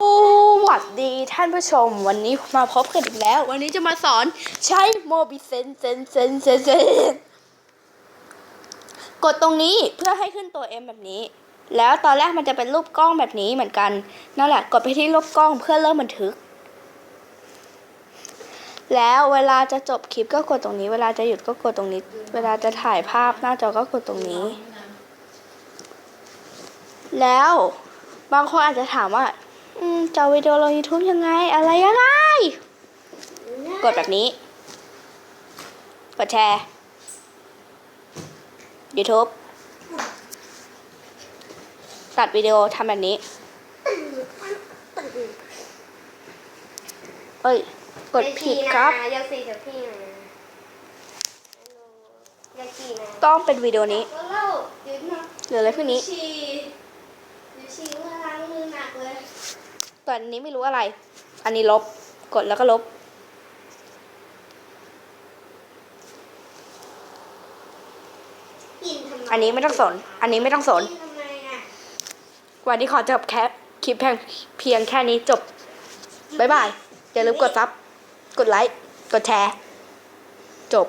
สวัสดีท่านผู้ชมวันนี้มาพบกันอีกแล้ว วันนี้จะมาสอนใช้โมบิเซนเซนเซนเซนเซนกดตรงนี้เพื่อให้ขึ้นตัว M แบบนี้ แล้วตอนแรกมันจะเป็นรูปกล้องแบบนี้เหมือนกันนั่นแหละกดไปที่รูปกล้องเพื่อเริ่มบันทึก แล้วเวลาจะจบคลิปก็กดตรงนี้ เวลาจะหยุดก็กดตรงนี้ เวลาจะถ่ายภาพหน้าจอก็กดตรงนี้ แล้วบางคนอาจจะถามว่า อืมจะวิดีโอลง YouTube ยังไง อะไรยังไง กดแบบนี้ กดแชร์ YouTube ตัดวิดีโอทำแบบนี้ เอ้ย กดผิดครับยกสี่กับพี่นะยกสี่นะต้องเป็นวิดีโอนี้ เล่าหยุดนะหรืออะไรพวกนี้ ฉี่หยุดฉี่ว่าล้างมือหนักเลย ตอนนี้ไม่รู้อะไร อันนี้ลบ กดแล้วก็ลบกินทำไมอันนี้ไม่ต้องสน อันนี้ไม่ต้องสนกินทำไมอะวันนี้ขอจบแค่คลิปเพียงเพียงแค่นี้จบ บ๊ายบาย อย่าลืมกดซับ กดไลค์ กดแชร์ จบ